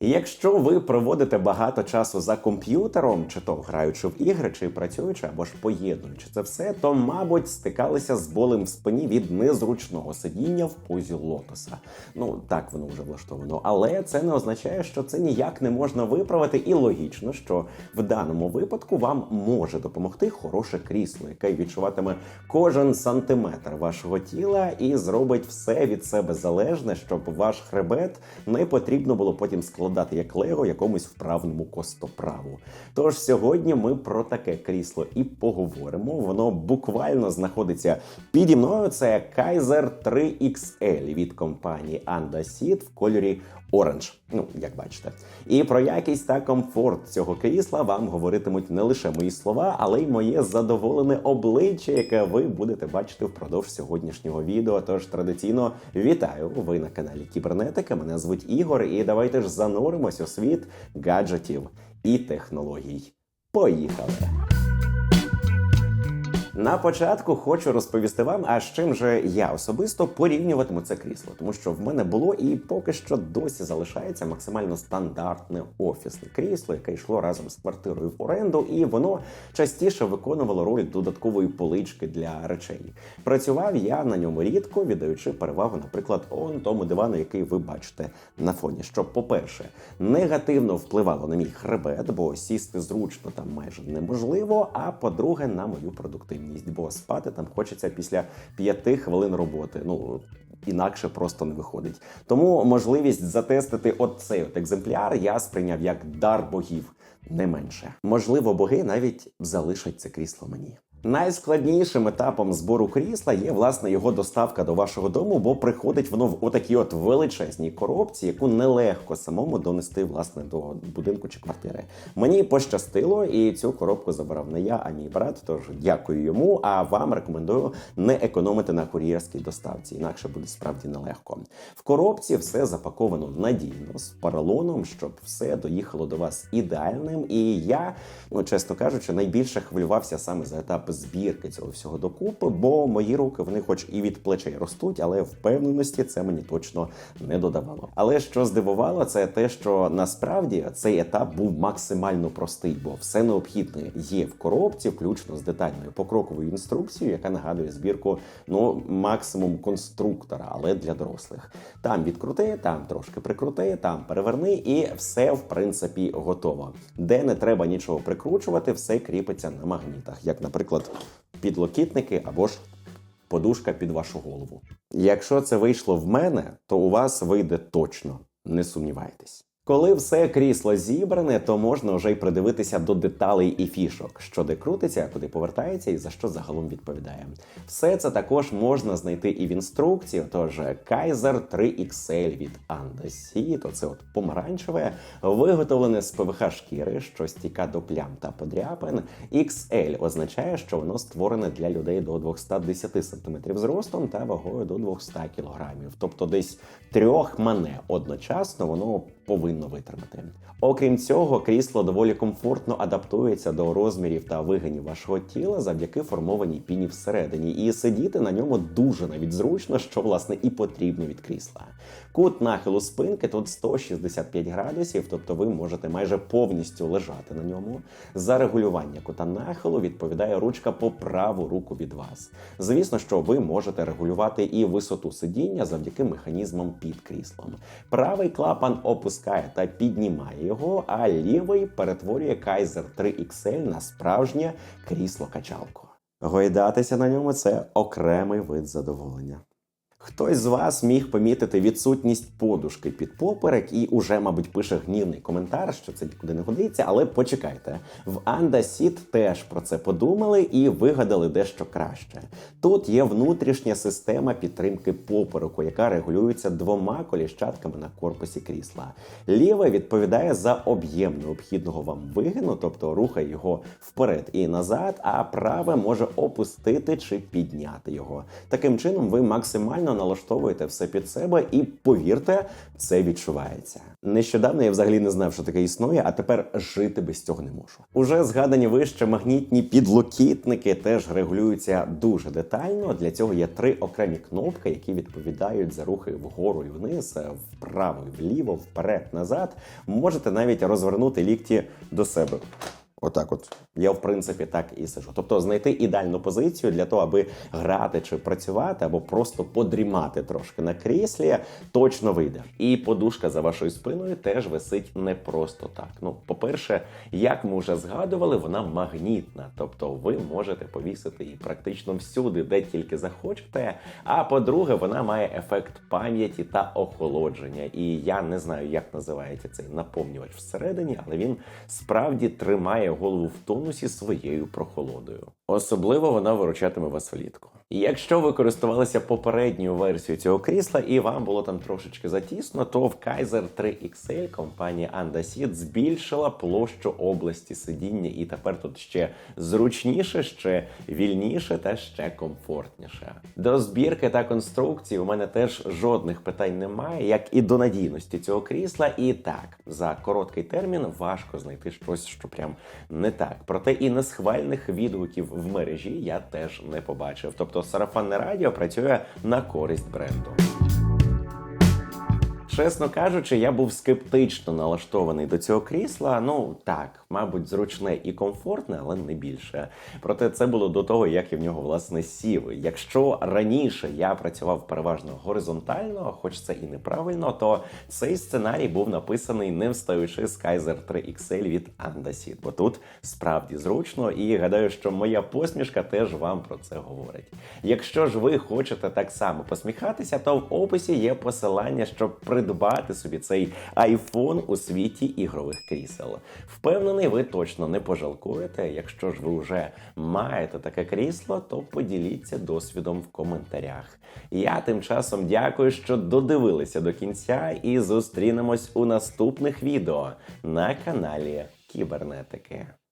Якщо ви проводите багато часу за комп'ютером, чи то граючи в ігри, чи працюючи, або ж поєднуючи це все, то, мабуть, стикалися з болем в спині від незручного сидіння в позі лотоса. Ну так воно вже влаштовано, але це не означає, що це ніяк не можна виправити, і логічно, що в даному випадку вам може допомогти хороше крісло, яке відчуватиме кожен сантиметр вашого тіла і зробить все від себе залежне, щоб ваш хребет не потрібно було потім складати як лего якомусь вправному костоправу. Тож сьогодні ми про таке крісло і поговоримо. Воно буквально знаходиться піді мною. Це Kaiser 3XL від компанії Anda Seat в кольорі Orange. Ну, як бачите. І про якість та комфорт цього крісла вам говоритимуть не лише мої слова, але й моє задоволене обличчя, яке ви будете бачити впродовж сьогоднішнього відео. Тож традиційно вітаю! Ви на каналі Кібернетика. Мене звуть Ігор, і давайте ж зануримось у світ гаджетів і технологій. Поїхали! На початку хочу розповісти вам, а з чим же я особисто порівнюватиму це крісло, тому що в мене було і поки що досі залишається максимально стандартне офісне крісло, яке йшло разом з квартирою в оренду, і воно частіше виконувало роль додаткової полички для речей. Працював я на ньому рідко, віддаючи перевагу, наприклад, он тому дивану, який ви бачите на фоні. Що, по-перше, негативно впливало на мій хребет, бо сісти зручно там майже неможливо. А по-друге, на мою продуктивність, бо спати там хочеться після п'яти хвилин роботи. Ну інакше просто не виходить. Тому можливість затестити оцей от екземпляр я сприйняв як дар богів. Не менше, можливо, боги навіть залишать це крісло мені. Найскладнішим етапом збору крісла є власне його доставка до вашого дому, бо приходить воно в отакій от величезній коробці, яку нелегко самому донести власне до будинку чи квартири. Мені пощастило, і цю коробку забирав не я, а мій брат. Тож дякую йому. А вам рекомендую не економити на кур'єрській доставці, інакше буде справді нелегко. В коробці все запаковано надійно з поролоном, щоб все доїхало до вас ідеальним. І я, ну чесно кажучи, найбільше хвилювався саме за етап збірки цього всього докупи, бо мої руки вони, хоч і від плечей ростуть, але впевненості це мені точно не додавало. Але що здивувало, це те, що насправді цей етап був максимально простий, бо все необхідне є в коробці, включно з детальною покроковою інструкцією, яка нагадує збірку ну максимум конструктора, але для дорослих. Там відкрути, там трошки прикрути, там переверни, і все в принципі готово. Де не треба нічого прикручувати, все кріпиться на магнітах, як, наприклад, підлокітники або ж подушка під вашу голову. Якщо це вийшло в мене, то у вас вийде точно, не сумнівайтесь. Коли все крісло зібране, то можна вже й придивитися до деталей і фішок, що де крутиться, куди повертається і за що загалом відповідає. Все це також можна знайти і в інструкції. Тож Kaiser 3XL від Andacy, то це от помаранчеве, виготовлене з ПВХ шкіри, що стіка до плям та подряпин. XL означає, що воно створене для людей до 210 см зростом та вагою до 200 кг. Тобто десь трьох мане одночасно воно повинно витримати. Окрім цього, крісло доволі комфортно адаптується до розмірів та вигинів вашого тіла завдяки формованій піні всередині, і сидіти на ньому дуже навіть зручно, що власне і потрібно від крісла. Кут нахилу спинки тут 165 градусів, тобто ви можете майже повністю лежати на ньому. За регулювання кута нахилу відповідає ручка по праву руку від вас. Звісно, що ви можете регулювати і висоту сидіння завдяки механізмам під кріслом. Правий клапан опускає та піднімає його, а лівий перетворює Kaiser 3XL на справжнє крісло-качалку. Гойдатися на ньому це окремий вид задоволення. Хтось з вас міг помітити відсутність подушки під поперек і уже, мабуть, пише гнівний коментар, що це нікуди не годиться. Але почекайте, в Seat теж про це подумали і вигадали дещо краще. Тут є внутрішня система підтримки попереку, яка регулюється двома коліщатками на корпусі крісла. Ліве відповідає за об'єм необхідного вам вигину, тобто рухає його вперед і назад, а праве може опустити чи підняти його. Таким чином, ви максимально налаштовуєте все під себе, і повірте, це відчувається. Нещодавно я взагалі не знав, що таке існує, а тепер жити без цього не можу. Уже згадані вище магнітні підлокітники теж регулюються дуже детально. Для цього є три окремі кнопки, які відповідають за рухи вгору і вниз, вправо і вліво, вперед, назад. Можете навіть розвернути лікті до себе. Отак, от я в принципі так і сижу. Тобто знайти ідеальну позицію для того, аби грати чи працювати, або просто подрімати трошки на кріслі, точно вийде. І подушка за вашою спиною теж висить не просто так. Ну, по-перше, як ми вже згадували, вона магнітна, тобто ви можете повісити її практично всюди, де тільки захочете. А по-друге, вона має ефект пам'яті та охолодження. І я не знаю, як називається цей наповнювач всередині, але він справді тримає голову в тонусі своєю прохолодою. Особливо вона виручатиме вас влітку. Якщо ви користувалися попередньою версією цього крісла і вам було там трошечки затісно, то в Kaiser 3 XL компанія Andasit збільшила площу області сидіння, і тепер тут ще зручніше, ще вільніше та ще комфортніше. До збірки та конструкції у мене теж жодних питань немає, як і до надійності цього крісла. І так, за короткий термін важко знайти щось, що прям не так. Проте і несхвальних відгуків в мережі я теж не побачив. Тобто сарафанне радіо працює на користь бренду. Чесно кажучи, я був скептично налаштований до цього крісла. Ну так, мабуть, зручне і комфортне, але не більше. Проте це було до того, як я в нього власне сів. Якщо раніше я працював переважно горизонтально, хоч це і неправильно, то цей сценарій був написаний не встаючи з Kaiser 3 XL від Andasit, бо тут справді зручно, і гадаю, що моя посмішка теж вам про це говорить. Якщо ж ви хочете так само посміхатися, то в описі є посилання, щоб придбати собі цей iPhone у світі ігрових крісел. Впевнений, ви точно не пожалкуєте. Якщо ж ви вже маєте таке крісло, то поділіться досвідом в коментарях. Я тим часом дякую, що додивилися до кінця, і зустрінемось у наступних відео на каналі Кібернетики.